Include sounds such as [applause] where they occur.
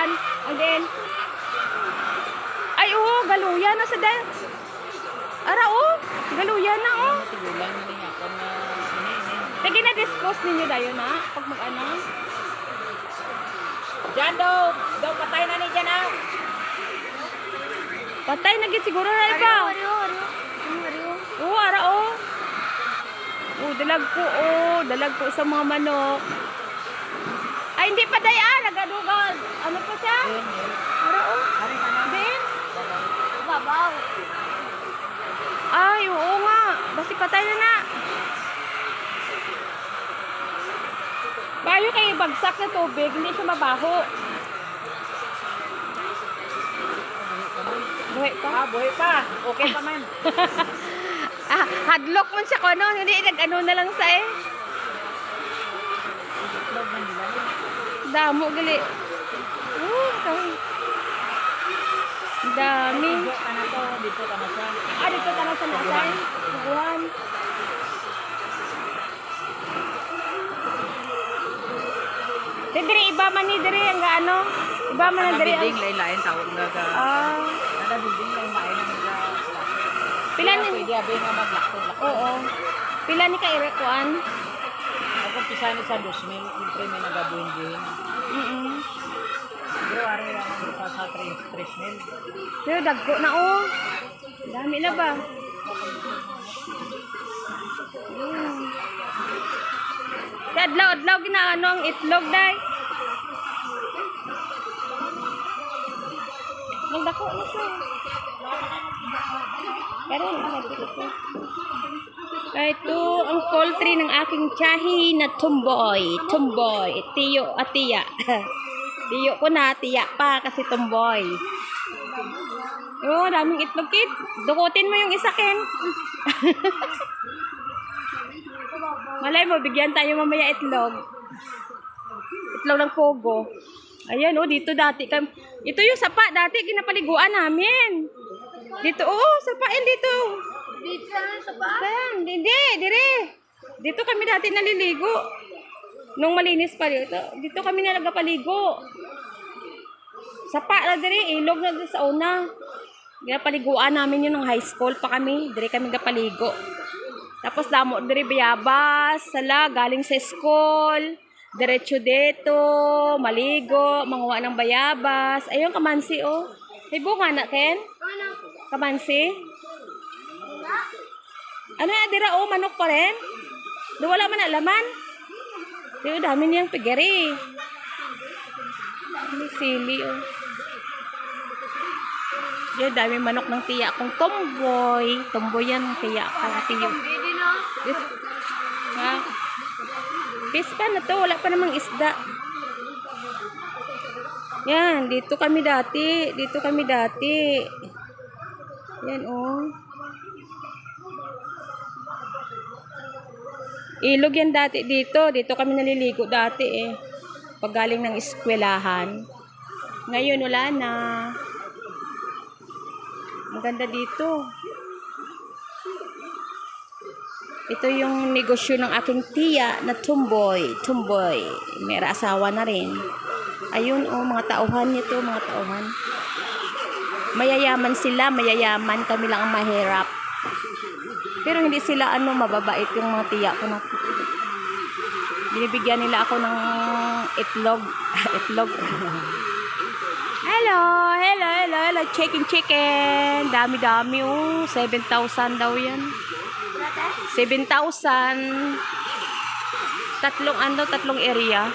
saan? Ang din. Ay, oo, galuyan na sa dahil. Ara, oh. Galuyan na, oh. Tigulang na na na dispose ninyo dayo na pag mag-ano. Diyan daw, daw patay na ni diyan ah. Patay na gid siguro na iba. Oo, ara oh. Oh, dalag po oh, dalag po sa mga manok. Ay, hindi pa day ah, nagadugal. Ano pa siya? Ari ka na. Din. Babaw. Ay, oo nga. Basi patay na na. Bayo kay bagsak na tubig, hindi siya mabaho. Buhay pa. Ah, buhay pa. Okay pa man. [laughs] Ah, hadlock man siya ko, no? Hindi, nag-ano na lang sa eh. Itlog man nila. Damo, gali. Oh, kay. Dami. Dito ka na to, dito ka na. Ah, sa nasay. Subuhan. Di, diri, iba man ni diri, ang ano. Iba man na diri. biding ang- lain-lain tawag nga ga. Ah, Kada biding lain-lain ang ga. pila ni, Pwede abi nga maglakto-lakto. oo. Pila ni kay Rekuan? Ako pisa ni sa 2000, siyempre may nagabuhin-buhin. Pero ari lang ang pa sa 3000. Pero dagko na, oh. Dami na ba? Mm. Sa adlaw-adlaw ginaano ang itlog, day. Nagdako na siya. Pero nagdako ko. Ito ang poultry ng aking tiyahi na tumboy. Tumboy. Tiyo at tiya. [laughs] Tiyo ko na, tiya pa kasi tumboy. Oh, daming itlog, kid. Dukutin mo yung isa, Ken. [laughs] Malay mo, bigyan tayo mamaya itlog. Itlog ng pogo. Ayan, oh, dito dati Ito yung sapa, dati ginapaliguan namin. Dito, oh, sapain dito. Dito sa ba? Saan? Hindi, dire. Dito kami dati naliligo. Nung malinis pa dito. Dito kami nalaga paligo. Sapa na dire, ilog na sa una. Ginapaliguan namin yun nung high school pa kami. Dire kami gapaligo. Tapos damo dire bayabas, sala, galing sa school. Diretso dito, maligo, manguha ng bayabas. Ayun, kamansi, oh. May bunga na, Ken? Ano? Kamansi? Ano yan, dira, oh, manok pa rin? Di wala man na laman. Di, dami niyang pigari. May sili, oh. Di, dami manok ng tiya kong tomboy. Tomboy yan, ang tiya ka, tiyo. Na. Yes. Ha? Fish pa na to, wala pa namang isda. Yan, dito kami dati. Dito kami dati. Yan, oh. Ilog yan dati dito. Dito kami naliligo dati eh. Pag galing ng eskwelahan. Ngayon wala na. Ang ganda dito. Ito yung negosyo ng aking tiya na tumboy. Tumboy. May asawa na rin. Ayun, oh, mga tauhan nito, mga tauhan. Mayayaman sila, mayayaman. Kami lang ang mahirap. Pero hindi sila, ano, mababait yung mga tiya ko na. Binibigyan nila ako ng itlog. [laughs] itlog. hello, hello, hello, hello. Chicken, chicken. Dami-dami, oh. 7,000 daw yan. 7,000. Tatlong ano, tatlong area.